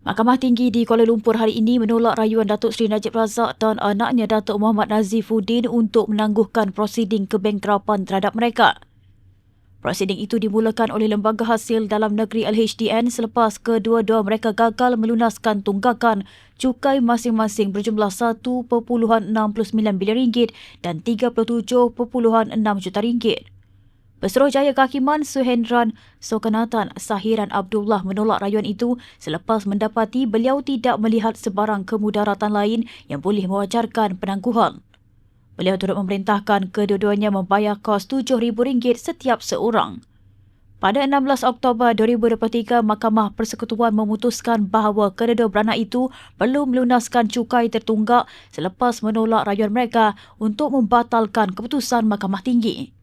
Mahkamah Tinggi di Kuala Lumpur hari ini menolak rayuan Datuk Seri Najib Razak dan anaknya Datuk Muhammad Nazifuddin untuk menangguhkan prosiding kebengkerapan terhadap mereka. Prosiding itu dimulakan oleh Lembaga Hasil Dalam Negeri LHDN selepas kedua-dua mereka gagal melunaskan tunggakan cukai masing-masing berjumlah 1.69 bilion dan 37.6 juta ringgit. Pesuruhjaya Kehakiman Suhendran Sokanatan Sahiran Abdullah menolak rayuan itu selepas mendapati beliau tidak melihat sebarang kemudaratan lain yang boleh mewajarkan penangguhan. Beliau turut memerintahkan kedua-duanya membayar kos RM7,000 setiap seorang. Pada 16 Oktober 2023, Mahkamah Persekutuan memutuskan bahawa kedua beranak itu perlu melunaskan cukai tertunggak selepas menolak rayuan mereka untuk membatalkan keputusan Mahkamah Tinggi.